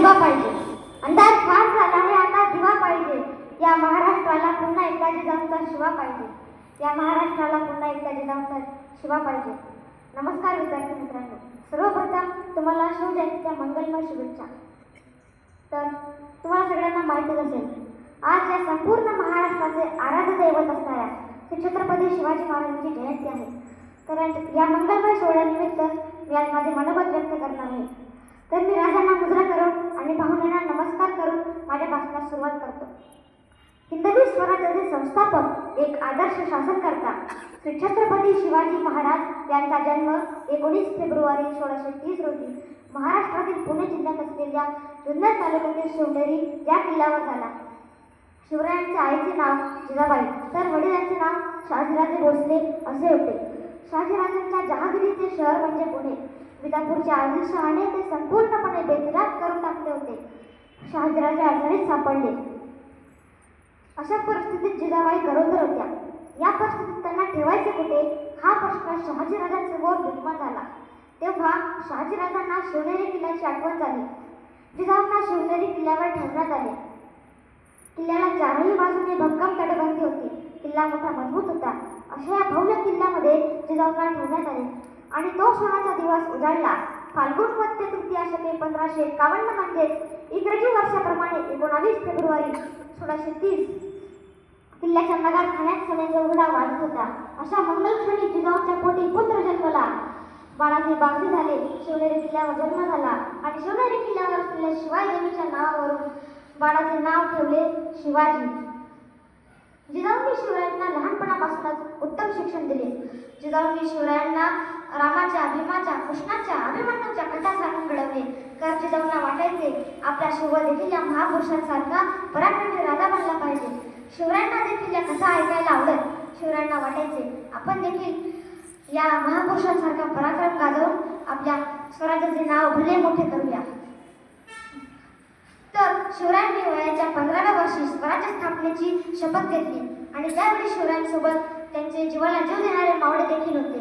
दिवा पाहिजे. अंधार फार झाला आहे आता दिवा पाहिजे. या महाराष्ट्राला पुन्हा एकदा जिजाऊंचा शिवा पाहिजे. या महाराष्ट्राला पुन्हा एकदा जिजाऊंचा शिवा पाहिजे. नमस्कार विद्यार्थी मित्रांनो. सर्वप्रथम तुम्हाला शिवजयंतीच्या मंगलमय शुभेच्छा. तर तुम्हाला सगळ्यांना माहितीच असेल आज या संपूर्ण महाराष्ट्राचे आराध्य दैवत असणाऱ्या श्री छत्रपती शिवाजी महाराजांची जयंती आहे. तर या मंगलमय सोहळ्यानिमित्त मी आज माझे मनोगत व्यक्त करणार आहे तर मी राजांना मुद्रा करून आणि पाहुण्यांना नमस्कार करून माझ्या भाषणास सुरुवात करतो. हिंदवी स्वराज्याचे संस्थापक एक आदर्श शासनकर्ता श्री छत्रपती शिवाजी महाराज यांचा जन्म एकोणीस फेब्रुवारी सोळाशे तीस रोजी महाराष्ट्रातील पुणे जिल्ह्यात असलेल्या जुन्नर तालुक्यातील शिवनेरी या किल्ल्यावर झाला. शिवरायांच्या आईचे नाव जिजाबाई तर वडिलांचे नाव शहाजीराजे भोसले असे होते. शहाजीराजांच्या जहागिरीचे शहर म्हणजे पुणे. विजापूरच्या आदिलशहाने ते संपूर्णपणे बेचिराग करून टाकले होते. शहाजीराजे अडचणीत सापडले. अशा परिस्थितीत जिजाबाई गरोदर होत्या. या परिस्थितीत त्यांना ठेवायचे कुठे? हा प्रश्न शहाजीराजांसमोर निर्माण झाला. तेव्हा शहाजीराजांना शिवनेरी किल्ल्याची आठवण झाली. जिजाऊंना शिवनेरी किल्ल्यावर ठेवण्यात आले. किल्ल्याला चारही बाजूने भक्कम तटबंदी होती. किल्ला मोठा मजबूत होता. अशा या भव्य किल्ल्यामध्ये जिजाऊंना ठेवण्यात आले. आणि तो सणाचा दिवस उजाडला. फाल्गुन मध्य तृतीया शके पंधराशे एकावन्न म्हणजेच इंग्रजी वर्षाप्रमाणे एकोणावीस फेब्रुवारी सोळाशे तीस. किल्ल्याच्या नगार खाण्यात सण्याचा उघडा वाढत होता. अशा मंगलक्षणी जिजाऊच्या पोटी पुत्र जन्मला. बाळाचे बांधे झाले. शिवनेरी किल्ल्यावर जन्म झाला आणि शिवनेरी किल्ल्यावर असलेल्या शिवाय देवीच्या नावावरून बाळाचे नाव ठेवले शिवाजी. जिजाऊंनी शिवरायांना लहानपणापासूनच उत्तम शिक्षण दिले. जिजाऊंनी शिवरायांना रामाच्या भीमाच्या कृष्णाच्या अभिमन्यूच्या कथा घडवले. तर जिजाऊंना वाटायचे आपल्या शिव देखील या महापुरुषांसारखा पराक्रमी राजा बनला पाहिजे. शिवरायांना देखील या कथा ऐकायला आवडत. शिवरायांना वाटायचे आपण देखील या महापुरुषांसारखा पराक्रम गाजवून आपल्या स्वराज्याचे नाव भले मोठे करूया. तर शिवरायांनी वयाच्या पंधराव्या वर्षी स्वराज्य स्थापनेची शपथ घेतली आणि त्यावेळी शिवरायांसोबत त्यांचे जीवाला जीव देणारे मावळे देखील होते.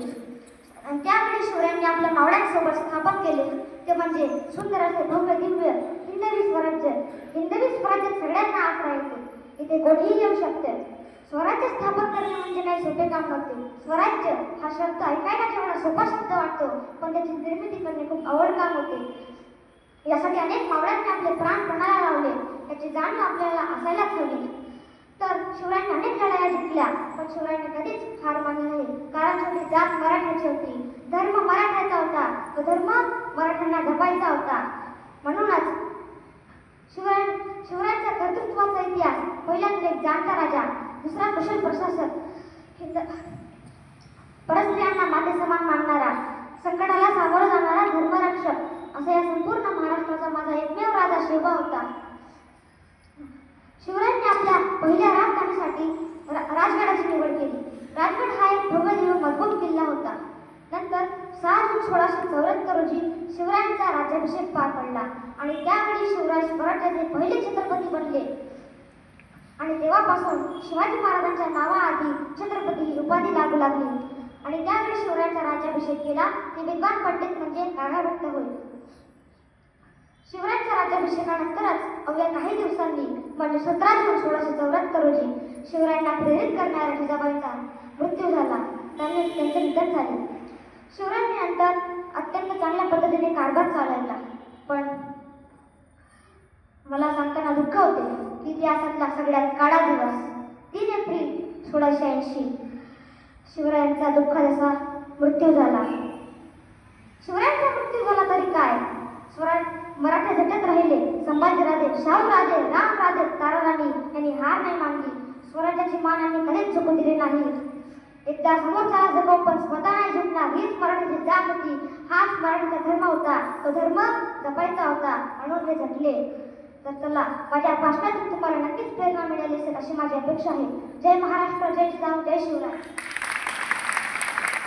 आणि त्यावेळी शिवरायांनी आपल्या मावळ्यांसोबत स्थापन केले. ते म्हणजे सुंदर असे भव्य दिव्य हिंदवी स्वराज्य. हिंदवी स्वराज्य सगळ्यांना आसरा येतो इथे कोणीही येऊ शकते. स्वराज्य स्थापन करणे म्हणजे काही सोपे काम नव्हते. स्वराज्य हा शब्द ऐकायला जेवढा सोपा शब्द वाटतो पण त्याची निर्मिती करणे खूप आवड काम होते. यासाठी अनेक मावळ्यांनी आपले प्राण प्रणाला लावले. त्याची जाणीव आपल्याला असायलाच हवी. तर शिवरायांनी अनेक लढाया जिंकल्या पण शिवरायांनी कधीच हार मानली नाही. कारण शेवटी जात मराठ्याची होती. धर्म मराठ्याचा होता. तो धर्म मराठ्यांना जपायचा होता. म्हणूनच शिवराय शिवरायांच्या कर्तृत्वाचा इतिहास पहिला एक जाणता राजा दुसरा कुशल प्रशासक. परस्त्रियांना माते समान मानणारा संकटाला सामोरं जाणारा धर्म असा या संपूर्ण महाराष्ट्राचा माझा एकमेव राजा शिवबा होता शिवरायांनी आपल्या पहिल्या राजधानीसाठी रा- राजगडाची निवड केली राजगड हा एक भव्य दिव्य मजबूत किल्ला होता नंतर सहा जून सोळाशे चौऱ्याहत्तर रोजी शिवरायांचा राज्याभिषेक पार पडला. आणि त्यावेळी शिवराय मराठ्याचे पहिले छत्रपती बनले. आणि तेव्हापासून शिवाजी महाराजांच्या नावाआधी छत्रपती ही उपाधी लागू लागली. आणि त्यावेळी शिवरायांचा राज्याभिषेक केला ते विद्वान पंडित म्हणजे काळा होईल शिवरायांच्या राज्याभिषेकानंतरच अवघ्या काही दिवसांनी म्हणजे सतरा जून सोळाशे चौऱ्याहत्तर रोजी शिवरायांना प्रेरित करणाऱ्या जिजाबाईंचा मृत्यू झाला. त्यांनी त्यांचे निधन झाले. शिवरायांनी नंतर अत्यंत चांगल्या पद्धतीने कारभार चालवला. पण मला सांगताना दुःख होते की इतिहासातला सगळ्यात काळा दिवस तीन एप्रिल सोळाशे ऐंशी. शिवरायांचा दुःख जसा मृत्यू झाला. शिवरायांचा मृत्यू झाला तरी काय? स्वराज मराठे झटत राहिले. संभाजीराजे शाहूराजे रामराजे ताराराणी यांनी हार नाही मानली. स्वराज्याची मान यांनी कधीच झुकू दिली नाही. एकदा समोरच्याला जगो पण स्वतः नाही झुकणार हीच मराठीची जात होती. हाच मराठीचा धर्म होता. तो धर्म जपायचा होता. म्हणून ते झटले तर चला माझ्या भाषणातून तुम्हाला नक्कीच प्रेरणा मिळाली असेल अशी माझी अपेक्षा आहे. जय महाराष्ट्र जय श्रीराम जय शिवराय.